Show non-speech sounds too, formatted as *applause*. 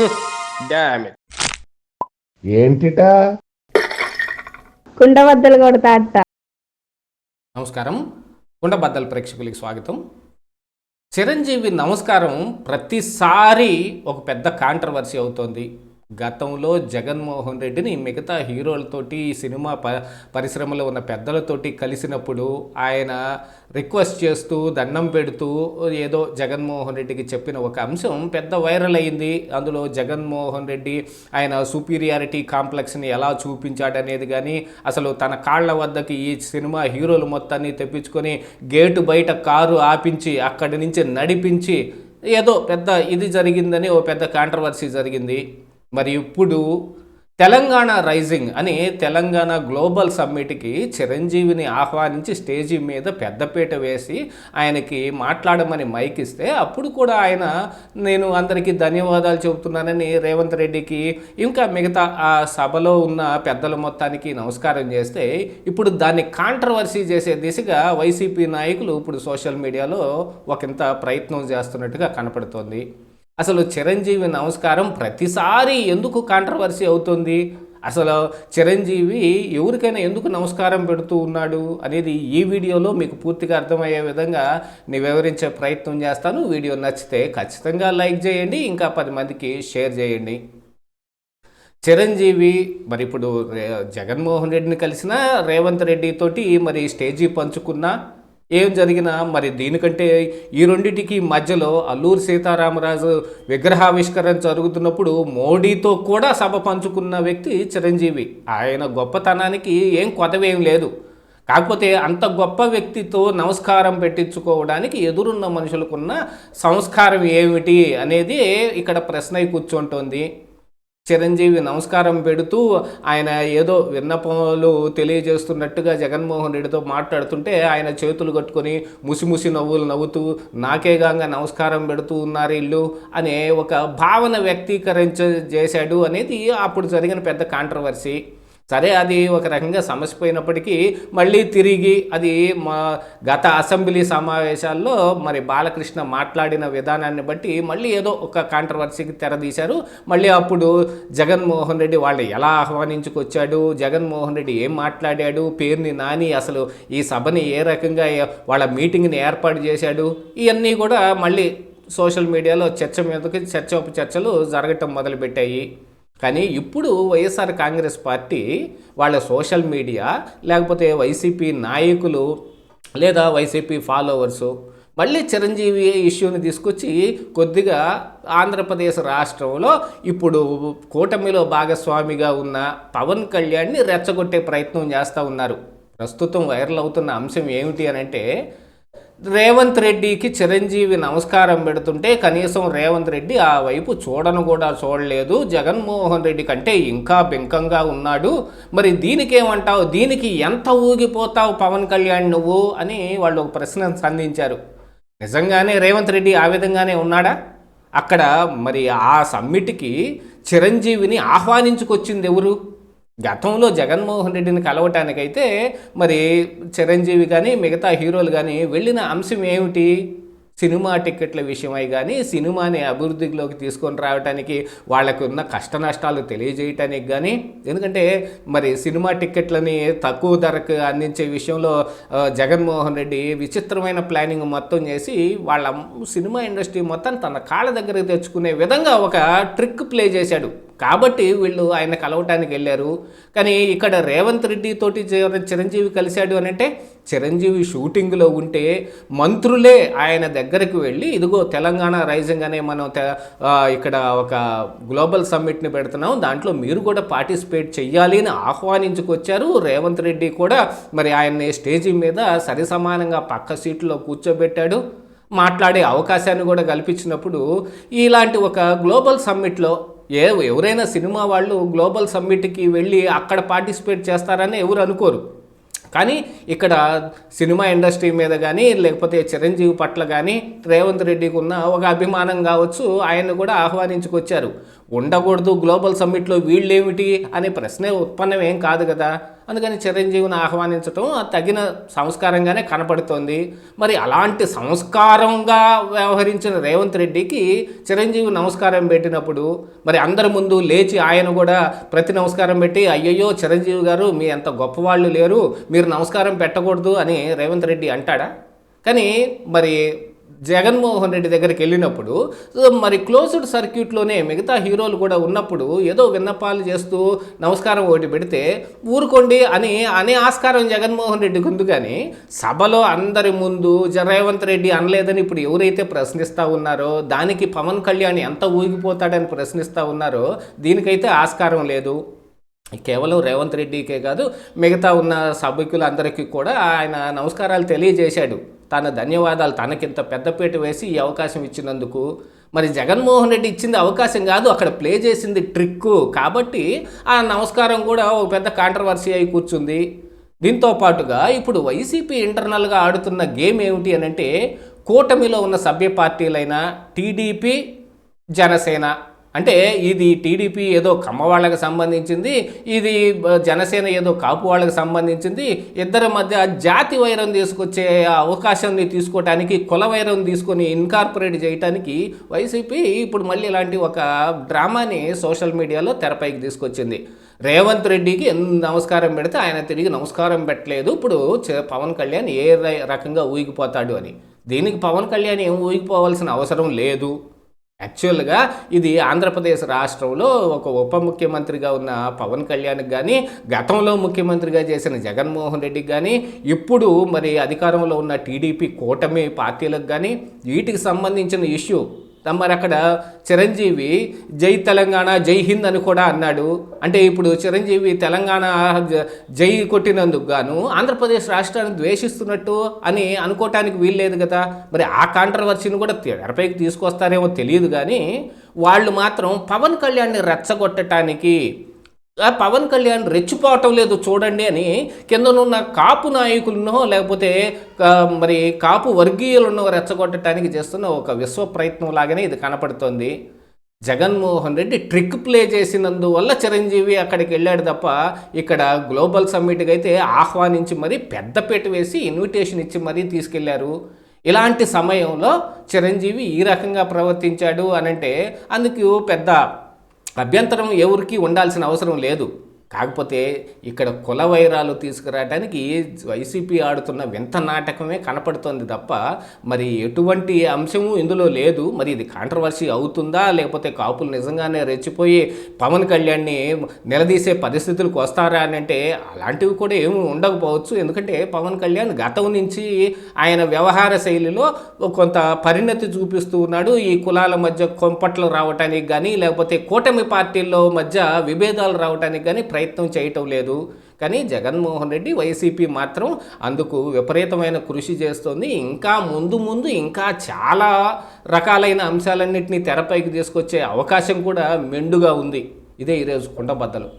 *laughs* ఏంటిట? కుండబద్దలు కొడతా అత్త. నమస్కారం. కుండబద్దల ప్రేక్షకులకి స్వాగతం. చిరంజీవి నమస్కారం ప్రతిసారి ఒక పెద్ద కాంట్రవర్సీ అవుతోంది. గతంలో జగన్మోహన్ రెడ్డిని మిగతా హీరోలతోటి ఈ సినిమా ప పరిశ్రమలో ఉన్న పెద్దలతోటి కలిసినప్పుడు ఆయన రిక్వెస్ట్ చేస్తూ దండం పెడుతూ ఏదో జగన్మోహన్ రెడ్డికి చెప్పిన ఒక అంశం పెద్ద వైరల్ అయింది. అందులో జగన్మోహన్ రెడ్డి ఆయన సుపీరియారిటీ కాంప్లెక్స్ని ఎలా చూపించాడనేది కానీ అసలు తన కాళ్ళ వద్దకి ఈ సినిమా హీరోలు మొత్తాన్ని తెప్పించుకొని గేటు బయట కారు ఆపించి అక్కడి నుంచి నడిపించి ఏదో పెద్ద ఇది జరిగిందని ఓ పెద్ద కాంట్రవర్సీ జరిగింది. మరి ఇప్పుడు తెలంగాణ రైజింగ్ అని తెలంగాణ గ్లోబల్ సమ్మిట్కి చిరంజీవిని ఆహ్వానించి స్టేజీ మీద పెద్దపీట వేసి ఆయనకి మాట్లాడమని మైక్ ఇస్తే అప్పుడు కూడా ఆయన నేను అందరికీ ధన్యవాదాలు చెబుతున్నానని రేవంత్ రెడ్డికి ఇంకా మిగతా ఆ సభలో ఉన్న పెద్దల మొత్తానికి నమస్కారం చేస్తే ఇప్పుడు దాన్ని కాంట్రవర్సీ చేసే దిశగా వైసీపీ నాయకులు ఇప్పుడు సోషల్ మీడియాలో ఒకంత ప్రయత్నం చేస్తున్నట్టుగా కనపడుతోంది. అసలు చిరంజీవి నమస్కారం ప్రతిసారి ఎందుకు కాంట్రవర్సీ అవుతుంది? అసలు చిరంజీవి ఎవరికైనా ఎందుకు నమస్కారం పెడుతూ ఉన్నాడు అనేది ఈ వీడియోలో మీకు పూర్తిగా అర్థమయ్యే విధంగా నేను వివరించే ప్రయత్నం చేస్తాను. వీడియో నచ్చితే ఖచ్చితంగా లైక్ చేయండి ఇంకా పది మందికి షేర్ చేయండి. చిరంజీవి మరి ఇప్పుడు జగన్మోహన్ రెడ్డిని కలిసిన రేవంత్ రెడ్డితోటి మరి స్టేజీ పంచుకున్నా ఏం జరిగినా మరి దీనికంటే ఈ రెండింటికి మధ్యలో అల్లూరు సీతారామరాజు విగ్రహావిష్కరణ జరుగుతున్నప్పుడు మోడీతో కూడా సభ పంచుకున్న వ్యక్తి చిరంజీవి. ఆయన గొప్పతనానికి ఏం కొదవేం లేదు. కాకపోతే అంత గొప్ప వ్యక్తితో నమస్కారం పెట్టించుకోవడానికి ఎదురున్న మనుషులకున్న సంస్కారం ఏమిటి అనేది ఇక్కడ ప్రశ్న కూర్చుంటోంది. చిరంజీవి నమస్కారం పెడుతూ ఆయన ఏదో విన్నపములు తెలియజేస్తున్నట్టుగా జగన్మోహన్ రెడ్డితో మాట్లాడుతుంటే ఆయన చేతులు కట్టుకొని ముసిముసి నవ్వులు నవ్వుతూ నాకేగాంగా నమస్కారం పెడుతూ ఉన్నారు ఇల్లు అనే ఒక భావన వ్యక్తీకరించ చేశాడు అనేది అప్పుడు జరిగిన పెద్ద కాంట్రవర్సీ సరే అది ఒక రకంగా సమస్య పోయినప్పటికీ మళ్ళీ తిరిగి అది మా గత అసెంబ్లీ సమావేశాల్లో మరి బాలకృష్ణ మాట్లాడిన విధానాన్ని బట్టి మళ్ళీ ఏదో ఒక కాంట్రవర్సీకి తెరదీశారు. మళ్ళీ అప్పుడు జగన్మోహన్ రెడ్డి వాళ్ళు ఎలా ఆహ్వానించుకొచ్చాడు? జగన్మోహన్ రెడ్డి ఏం మాట్లాడాడు? పేరుని నాని అసలు ఈ సభని ఏ రకంగా వాళ్ళ మీటింగ్ని ఏర్పాటు చేశాడు? ఇవన్నీ కూడా మళ్ళీ సోషల్ మీడియాలో చర్చ మీదకి చర్చోప చర్చలు జరగటం మొదలుపెట్టాయి. కానీ ఇప్పుడు వైఎస్ఆర్ కాంగ్రెస్ పార్టీ వాళ్ళ సోషల్ మీడియా లేకపోతే వైసీపీ నాయకులు లేదా వైసీపీ ఫాలోవర్సు మళ్ళీ చిరంజీవి ఇష్యూని తీసుకొచ్చి కొద్దిగా ఆంధ్రప్రదేశ్ రాష్ట్రంలో ఇప్పుడు కూటమిలో భాగస్వామిగా ఉన్న పవన్ కళ్యాణ్ని రెచ్చగొట్టే ప్రయత్నం చేస్తూ ఉన్నారు. ప్రస్తుతం వైరల్ అవుతున్న అంశం ఏమిటి అని అంటే రేవంత్ రెడ్డికి చిరంజీవి నమస్కారం పెడుతుంటే కనీసం రేవంత్ రెడ్డి ఆ వైపు చూడను కూడా చూడలేదు. జగన్మోహన్ రెడ్డి కంటే ఇంకా బెంకంగా ఉన్నాడు. మరి దీనికేమంటావు? దీనికి ఎంత ఊగిపోతావు పవన్ కళ్యాణ్ నువ్వు? అని వాళ్ళు ఒక ప్రశ్న సంధించారు. నిజంగానే రేవంత్ రెడ్డి ఆ విధంగానే ఉన్నాడా? అక్కడ మరి ఆ సమ్మిట్కి చిరంజీవిని ఆహ్వానించుకొచ్చింది ఎవరు? గతంలో జగన్మోహన్ రెడ్డిని కలవటానికైతే మరి చిరంజీవి కానీ మిగతా హీరోలు కానీ వెళ్ళిన అంశం ఏమిటి? సినిమా టిక్కెట్ల విషయమై కానీ సినిమాని అభివృద్ధిలోకి తీసుకొని రావడానికి వాళ్ళకు ఉన్న కష్ట నష్టాలు తెలియజేయటానికి కానీ ఎందుకంటే మరి సినిమా టిక్కెట్లని తక్కువ ధరకు అందించే విషయంలో జగన్మోహన్ రెడ్డి విచిత్రమైన ప్లానింగ్ మొత్తం చేసి వాళ్ళ సినిమా ఇండస్ట్రీ మొత్తం తన కాళ్ళ దగ్గరికి తెచ్చుకునే విధంగా ఒక ట్రిక్ ప్లే చేశాడు. కాబట్టి వీళ్ళు ఆయన కలవటానికి వెళ్ళారు. కానీ ఇక్కడ రేవంత్ రెడ్డి తోటి చిరంజీవి కలిశాడు అని అంటే చిరంజీవి షూటింగ్లో ఉంటే మంత్రులే ఆయన దగ్గరికి వెళ్ళి ఇదిగో తెలంగాణ రైజింగ్ అనే మనం ఇక్కడ ఒక గ్లోబల్ సమ్మిట్ని పెడుతున్నాం. దాంట్లో మీరు కూడా పార్టిసిపేట్ చెయ్యాలి అని ఆహ్వానించుకొచ్చారు. రేవంత్ రెడ్డి కూడా మరి ఆయన్ని స్టేజీ మీద సరిసమానంగా పక్క సీట్లో కూర్చోబెట్టాడు. మాట్లాడే అవకాశాన్ని కూడా కల్పించినప్పుడు ఇలాంటి ఒక గ్లోబల్ సమ్మిట్లో ఏ ఎవరైనా సినిమా వాళ్ళు గ్లోబల్ సమ్మిట్కి వెళ్ళి అక్కడ పార్టిసిపేట్ చేస్తారని ఎవరు అనుకోరు. కానీ ఇక్కడ సినిమా ఇండస్ట్రీ మీద కానీ లేకపోతే చిరంజీవి పట్ల కానీ రేవంత్ రెడ్డికి ఉన్న ఒక అభిమానం కావచ్చు ఆయన కూడా ఆహ్వానించుకొచ్చారు. ఉండకూడదు గ్లోబల్ సమ్మిట్లో వీళ్ళేమిటి అనే ప్రశ్నే ఉత్పన్నం ఏం కాదు కదా. అందుకని చిరంజీవిని ఆహ్వానించడం తగిన సంస్కారంగానే కనపడుతోంది. మరి అలాంటి సంస్కారంగా వ్యవహరించిన రేవంత్ రెడ్డికి చిరంజీవి నమస్కారం పెట్టినప్పుడు మరి అందరి ముందు లేచి ఆయన కూడా ప్రతి నమస్కారం పెట్టి అయ్యయ్యో చిరంజీవి గారు మీ అంత గొప్పవాళ్ళు లేరు మీరు నమస్కారం పెట్టకూడదు అని రేవంత్ రెడ్డి అంటాడా? కానీ మరి జగన్మోహన్ రెడ్డి దగ్గరికి వెళ్ళినప్పుడు మరి క్లోజ్డ్ సర్క్యూట్లోనే మిగతా హీరోలు కూడా ఉన్నప్పుడు ఏదో విన్నపాలు చేస్తూ నమస్కారం ఒకటి పెడితే ఊరుకోండి అని అనే ఆస్కారం జగన్మోహన్ రెడ్డికి ఉంది కానీ సభలో అందరి ముందు రేవంత్ రెడ్డి అనలేదని ఇప్పుడు ఎవరైతే ప్రశ్నిస్తూ ఉన్నారో దానికి పవన్ కళ్యాణ్ ఎంత ఊగిపోతాడని ప్రశ్నిస్తూ ఉన్నారో దీనికైతే ఆస్కారం లేదు. కేవలం రేవంత్ రెడ్డికే కాదు మిగతా ఉన్న సభ్యులందరికీ కూడా ఆయన నమస్కారాలు తెలియజేశాడు. తన ధన్యవాదాలు తనకింత పెద్దపీట వేసి ఈ అవకాశం ఇచ్చినందుకు. మరి జగన్మోహన్ రెడ్డి ఇచ్చింది అవకాశం కాదు అక్కడ ప్లే చేసింది ట్రిక్. కాబట్టి ఆ నమస్కారం కూడా ఒక పెద్ద కాంట్రవర్సీ అయి కూర్చుంది. దీంతో పాటుగా ఇప్పుడు వైసీపీ ఇంటర్నల్గా ఆడుతున్న గేమ్ ఏమిటి అని అంటే కూటమిలో ఉన్న సభ్య పార్టీలైన టీడీపీ జనసేన. అంటే ఇది టీడీపీ ఏదో కమ్మ వాళ్ళకి సంబంధించింది ఇది జనసేన ఏదో కాపు వాళ్ళకి సంబంధించింది ఇద్దరి మధ్య జాతి వైరం తీసుకొచ్చే అవకాశాన్ని తీసుకోవటానికి కుల వైరం తీసుకొని ఇన్కార్పొరేట్ చేయడానికి వైసీపీ ఇప్పుడు మళ్ళీ ఇలాంటి ఒక డ్రామాని సోషల్ మీడియాలో తెరపైకి తీసుకొచ్చింది. రేవంత్ రెడ్డికి నమస్కారం పెడితే ఆయన తిరిగి నమస్కారం పెట్టలేదు. ఇప్పుడు చ- పవన్ కళ్యాణ్ ఏ రకంగా ఊగిపోతాడు అని. దీనికి పవన్ కళ్యాణ్ ఏం ఊగిపోవాల్సిన అవసరం లేదు. యాక్చువల్గా ఇది ఆంధ్రప్రదేశ్ రాష్ట్రంలో ఒక ఉప ముఖ్యమంత్రిగా ఉన్న పవన్ కళ్యాణ్కి కానీ గతంలో ముఖ్యమంత్రిగా చేసిన జగన్మోహన్ రెడ్డికి కానీ ఇప్పుడు మరి అధికారంలో ఉన్న టీడీపీ కూటమి పార్టీలకు కానీ వీటికి సంబంధించిన ఇష్యూ మరి అక్కడ చిరంజీవి జై తెలంగాణ జై హింద్ అని కూడా అన్నాడు. అంటే ఇప్పుడు చిరంజీవి తెలంగాణ జై కొట్టినందుకు గాను ఆంధ్రప్రదేశ్ రాష్ట్రాన్ని ద్వేషిస్తున్నట్టు అని అనుకోవటానికి వీల్లేదు కదా. మరి ఆ కాంట్రవర్సీని కూడా తెరపైకి తీసుకొస్తారేమో తెలియదు కానీ వాళ్ళు మాత్రం పవన్ కళ్యాణ్ని రెచ్చగొట్టడానికి పవన్ కళ్యాణ్ రెచ్చిపోవటం లేదు చూడండి అని కిందనున్న కాపు నాయకులను లేకపోతే మరి కాపు వర్గీయులను రెచ్చగొట్టడానికి చేస్తున్న ఒక విశ్వ ప్రయత్నం లాగానే ఇది కనపడుతోంది. జగన్మోహన్ రెడ్డి ట్రిక్ ప్లే చేసినందువల్ల చిరంజీవి అక్కడికి వెళ్ళాడు తప్ప ఇక్కడ గ్లోబల్ సమ్మిట్కి అయితే ఆహ్వానించి మరీ పెద్దపేట వేసి ఇన్విటేషన్ ఇచ్చి మరీ తీసుకెళ్ళారు. ఇలాంటి సమయంలో చిరంజీవి ఈ రకంగా ప్రవర్తించాడు అనంటే అందుకు పెద్ద అభ్యంతరం ఎవరికి ఉండాల్సిన అవసరం లేదు. కాకపోతే ఇక్కడ కుల వైరాలు తీసుకురావడానికి వైసీపీ ఆడుతున్న వింత నాటకమే కనపడుతోంది తప్ప మరి ఎటువంటి అంశము ఇందులో లేదు. మరి ఇది కాంట్రవర్సీ అవుతుందా? లేకపోతే కాపులు నిజంగానే రెచ్చిపోయి పవన్ కళ్యాణ్ని నిలదీసే పరిస్థితులకు వస్తారా అని అంటే అలాంటివి కూడా ఏమి ఉండకపోవచ్చు. ఎందుకంటే పవన్ కళ్యాణ్ గతం నుంచి ఆయన వ్యవహార శైలిలో కొంత పరిణతి చూపిస్తూ ఉన్నాడు. ఈ కులాల మధ్య కొంపట్లు రావటానికి కానీ లేకపోతే కూటమి పార్టీల్లో మధ్య విభేదాలు రావటానికి కానీ ప్రయత్నం చేయటం లేదు. కానీ జగన్మోహన్ రెడ్డి వైసీపీ మాత్రం అందుకు విపరీతమైన కృషి చేస్తోంది. ఇంకా ముందు ముందు ఇంకా చాలా రకాలైన అంశాలన్నింటినీ తెరపైకి తీసుకొచ్చే అవకాశం కూడా మెండుగా ఉంది. ఇదే ఈరోజు కుండబద్దలు.